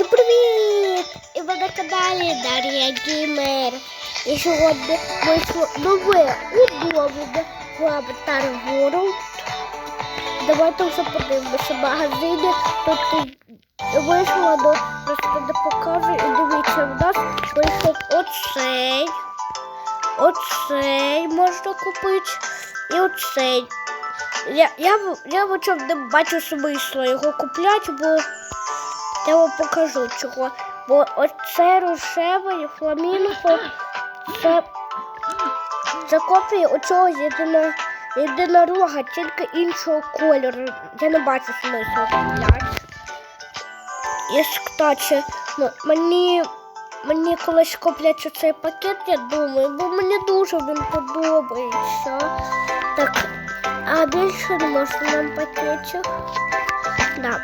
Всім привіт! І ви на каналі Дар'я Геймер. І сьогодні вийшло нове оновлення в Avatar World. Давайте вже подивимося магазини. Тут вийшло, але просто покажу. І дивіться, в нас вийшов оцей. Оцей можна купити. І оцей. Я, я, я, в чому не бачу смисла його купляти, бо я вам покажу чого. Бо оце рушевий фламінго, це, це копія оцього єдино, єдинорога, тільки іншого кольору. Я не бачу смислу кстати, м- мені, мені колись куплять оцей пакет, я думаю, бо мені дуже він подобається. Так, а більше не можна нам пакетів. Да.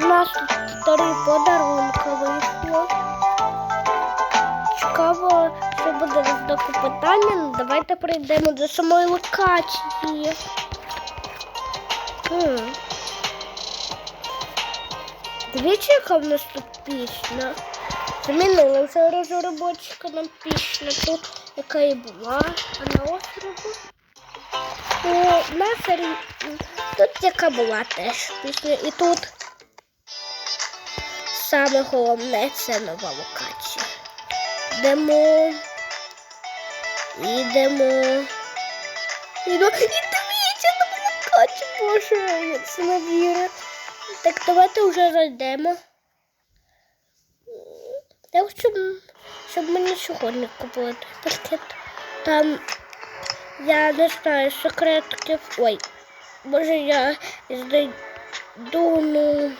У нас тут старий подарунка вийшло. Цікаво, що буде роздоку питання. Ну, давайте прийдемо до самої локації. Хм. Дивіться, яка в нас тут пісня. Замінили вже розробочка нам пісня тут, яка і була, а на острову. О, на сарі... Тут яка була теж пісня. І тут саме головне це нова локація. Йдемо. Йдемо. Йдемо. І дивіться нова локація, боже, це не. Так, давайте вже зайдемо. Я хочу, щоб мені сьогодні купили той. Там я не знаю секретків. Ой, може я знайду, ну,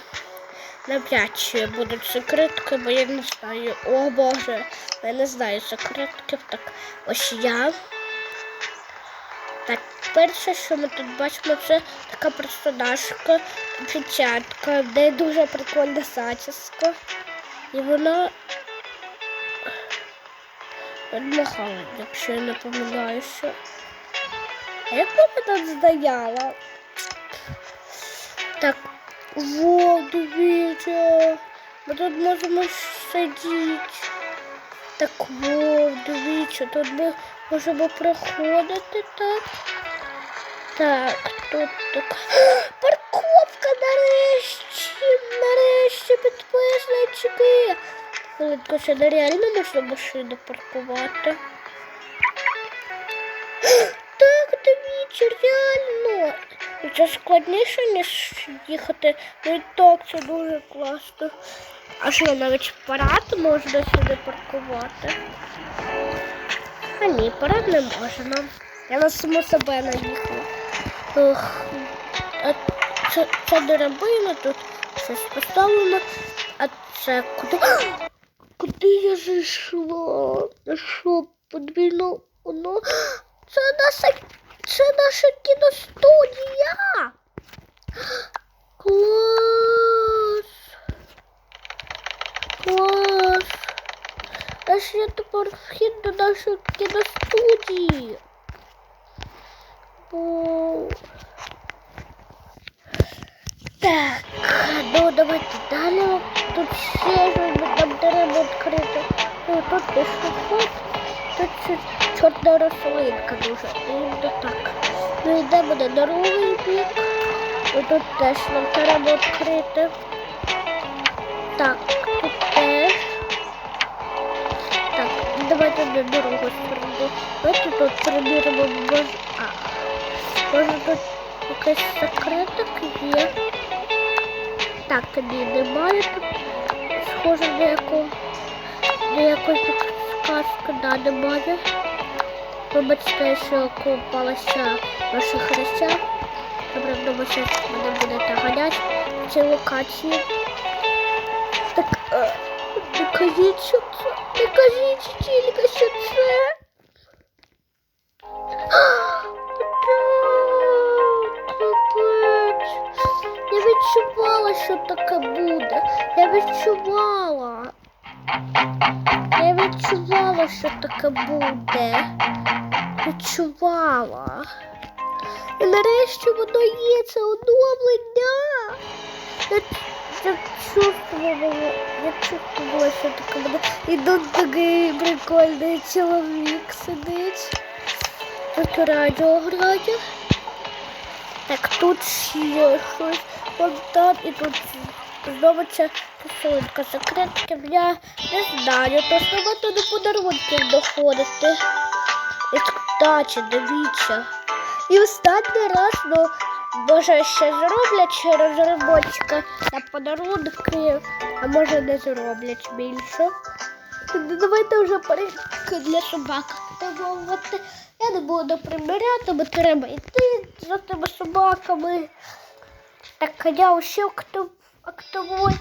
навряд будуть секретки, бо я не знаю. О Боже, я не знаю секретків. Так, ось я. Так, перше, що ми тут бачимо, це така персонажка, печатка, де дуже прикольна зачіска. І вона відмахала, якщо я не помиляюся. А як вона тут стояла? Так, во, дивіться. Ми тут можемо сидіти. Так, во, дивіться, тут ми можемо проходити так. Так, тут так. Парковка нарешті! Нарешті підписнички! Хвилинку, що нереально можна машину паркувати. Так, реально. Це складніше, ніж їхати. Ну і так, це дуже класно. А що навіть парад можна сюди паркувати? А ні, парад не можна. Я на саму себе наїхала. А це, це драбина, тут щось поставлено, а це куди? Куди я зайшла? Що подвійно воно? Це наша, це наша кіностудія. Клас. Клас. Аж я тепер вхід до нашої кіностудії. О. Так, ну давайте далі. Тут ще щось там дерева відкрито. Ну, тут пішоход. Тут чорна рослинка дуже. То так. Ну йдемо на другий бік. Тут теж нам треба відкрити. Так, тут теж. Так, давайте на другу сторону. Давайте тут перевіримо, може... А, може тут якийсь секретик є. Так, ні, немає тут. Схоже на яку на якусь підказку, да, немає. Вибачте, що купалася ваша хрестя. Добре, думаю, що мене будете ганяти в цій локації. Так, е, не кажіть, що це. Не кажіть тільки, що це. Я відчувала, що таке буде. Я відчувала. Відчувала, що таке буде. Відчувала. І нарешті воно є, це оновлення. Я, я чувствовала, я чувствовала, що таке буде. І тут такий прикольний чоловік сидить. Тут радіо грає. Так, тут ще щось фонтан і тут знову ця посилка секретки. Я не знаю, то саме то до подарунків доходити. І кстати, дивіться. І останній раз, ну, може ще зроблять через розробочка на подарунки, а може не зроблять більше. Ну, Давайте вже порядки для собак активовувати. Я не буду приміряти, бо треба йти за тими собаками. Так, я усі актив... активую.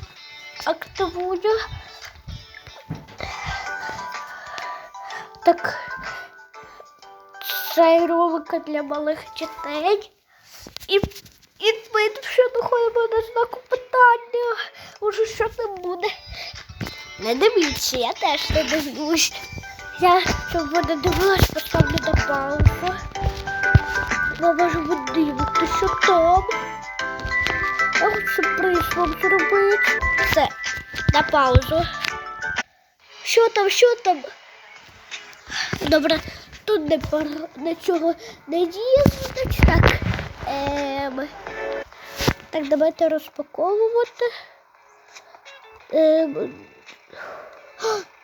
активую. Так, цей для малих дітей. І, і ми ще доходимо до знаку питання. Уже що там буде. Не дивіться, я теж не дивлюсь. Я, щоб ви не дивилась, поставлю на паузу. Ви може ви дивитися, там. Я хочу вам зробити. Все, на паузу. Що там, що там? Добре, тут не пор... нічого не діє, так. Ем... Так, давайте розпаковувати. Ем...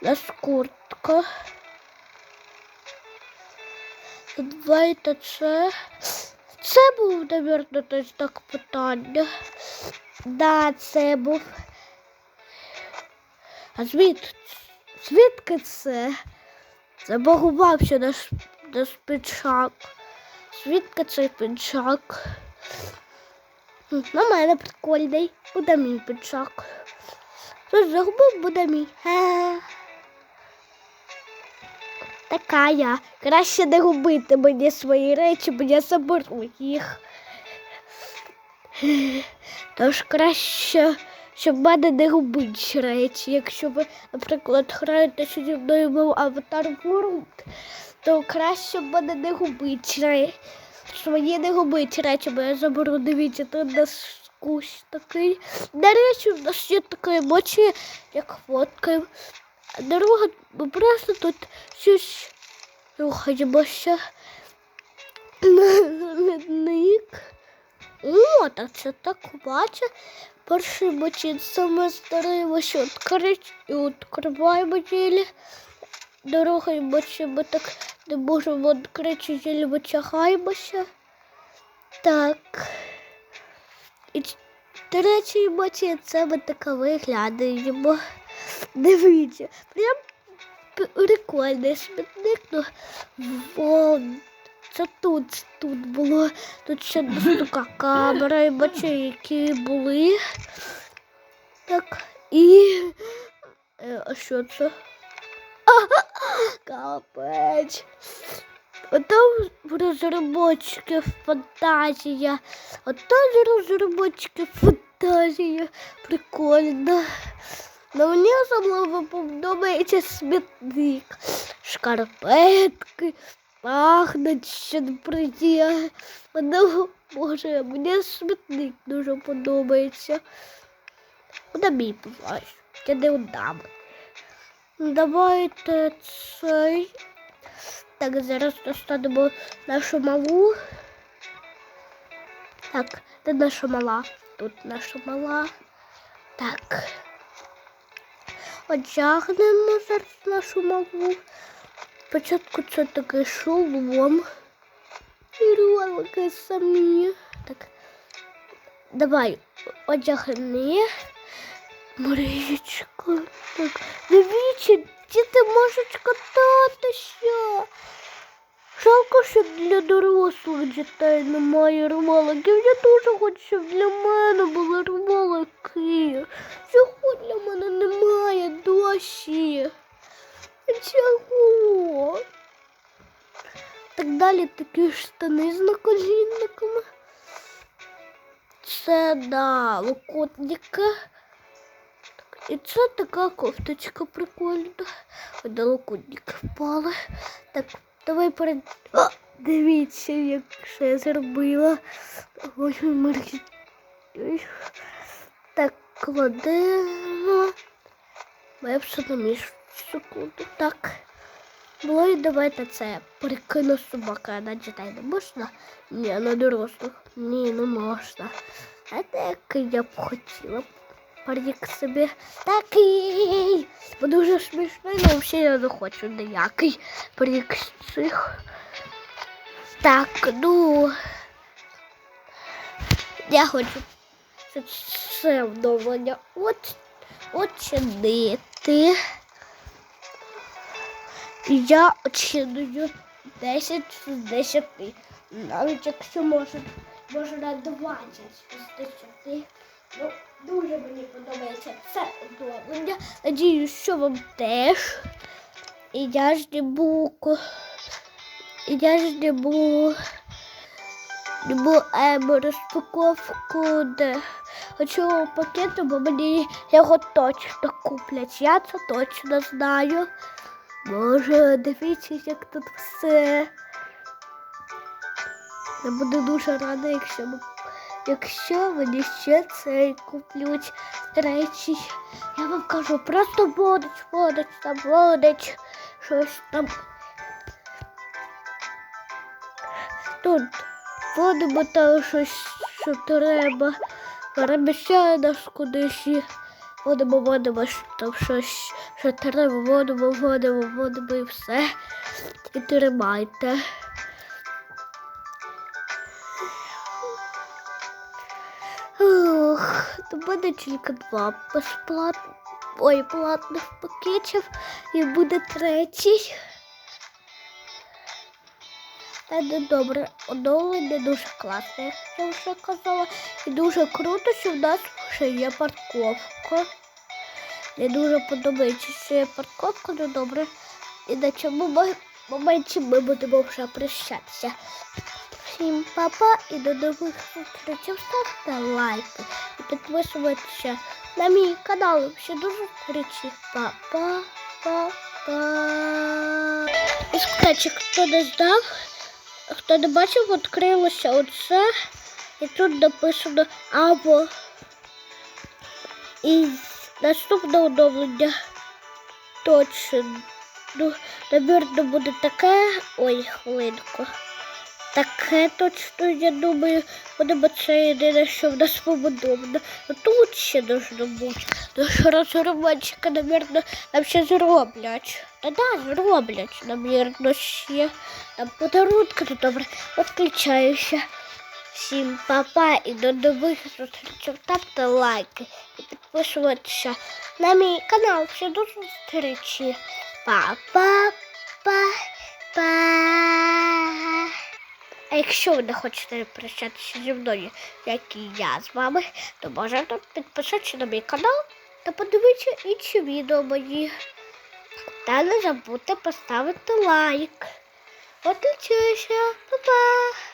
У нас куртка. Давайте це. Це був, навірно, той знак питання. Да, це був. А звід... звідки це? Забагувався наш, наш піджак. Звідки цей піджак? На мене прикольний. Буде мій піджак. Хтось загубив, буде мій. Така я. Краще не губити мені свої речі, бо я заберу їх. Тож краще, щоб мене не губить речі. Якщо ви, наприклад, граєте зі мною був аватар World, то краще мене не губить речі. Свої не губить речі, бо я заберу, дивіться, тут нас кущ такий. До речі, в нас є така емоція, як фоткаємо. А дорога, ми просто тут щось рухаємося. Мідник. О, так це так бачить. Перший бочин саме старий ось відкрить і відкриваємо тілі. Дорогою бачимо так не можемо відкрити, тілі витягаємося. Так. І третій бочин це ми так виглядаємо. Дивіться, прям прикольний смітник. Ну, вон, це тут, тут було. Тут ще така камера, і бачу, які були. Так, і. Е, а що це? Капець. Ото розробочки фантазія. Ото розробочки фантазія. Прикольно. Но мені особливо подобається смітник. Шкарпетки, пахнуть ще приємно. Мене, Боже, мені смітник дуже подобається. Куди мій плащ? Я не удам. Давайте цей. Так, зараз достанемо нашу малу. Так, де наша мала? Тут наша мала. Так. Одягнемо зараз нашу малу. Спочатку це такий шолом. Ролики самі. Так. Давай одягни. Марічка. Так. Дивіться, діти можуть кататися. Жалко, що для дорослих дітей немає роликів. Я дуже хочу, щоб для мене були ролики. Чого для мене немає досі? Чого? Так далі такі штани з наколінниками. Це да, локотника. І це така кофточка прикольна. До локотника впала. Так, давай перед. О, дивіться, як що я зробила. Ой, Марі. Так, кладемо. Ми все на секунду. Так. Ну і давайте це прикину собака на дітей не можна? Ні, на дорослих. Ні, не можна. А так я б хотіла б парік собі такий. Бо дуже смішний, але взагалі я не хочу ніякий парік з цих. Так, ну. Я хочу це- це вдоволення. От, очинити. І я очиную 10 з 10. Навіть якщо може, може на 20 з 10. Ну, дуже мені подобається це оздоблення. Надіюсь, що вам теж. І я ждебу. ко- І я ждебу. Ждебу ем, розпаковку де цього пакету, бо мені його точно куплять. Я це точно знаю. Боже, дивіться, як тут все. Я буду дуже рада, якщо, якщо мені ще цей куплють речі. Я вам кажу, просто водич, водич, там водич, щось там. Тут водимо там щось, що треба. Переміщає нас кудись. Водимо, водимо, там щось, що треба, водимо, водимо, водимо і все. І тримайте. Ух, до мене тільки два безплатних, ой, платних пакетів і буде третій. Не добре, оновлення дуже класне, як я вже казала. І дуже круто, що в нас вже є парковка. Мені дуже подобається, що є парковка, ну добре. І на мо- моменті ми будемо вже прощатися. Всім папа і до нових зустрічей. Ставте лайки і підписуйтеся на мій канал. Ще до зустрічі. Па-па, па-па. І скажіть, хто не знав, хто не бачив, відкрилося оце. І тут написано або. І наступне оновлення точно. Ну, Навірно, буде таке. Ой, хвилинку. Таке точно, я думаю, будемо це єдине, що в нас побудовано. А тут ще должно бути. Ну що розробничка, навірно, нам ще зроблять. Та да, зроблять, навірно, ще. Подарунки, добре, відключаюся. Всім папа і до нових зустрічей. Ставте лайки і підписуйтеся на мій канал. Всі до зустрічі. Па-па-па. Па. А якщо ви не хочете прощатися зі мною, як і я з вами, то можете підписатися на мій канал та подивитися інші відео мої. Та не забудьте поставити лайк. Отличуся, па-па!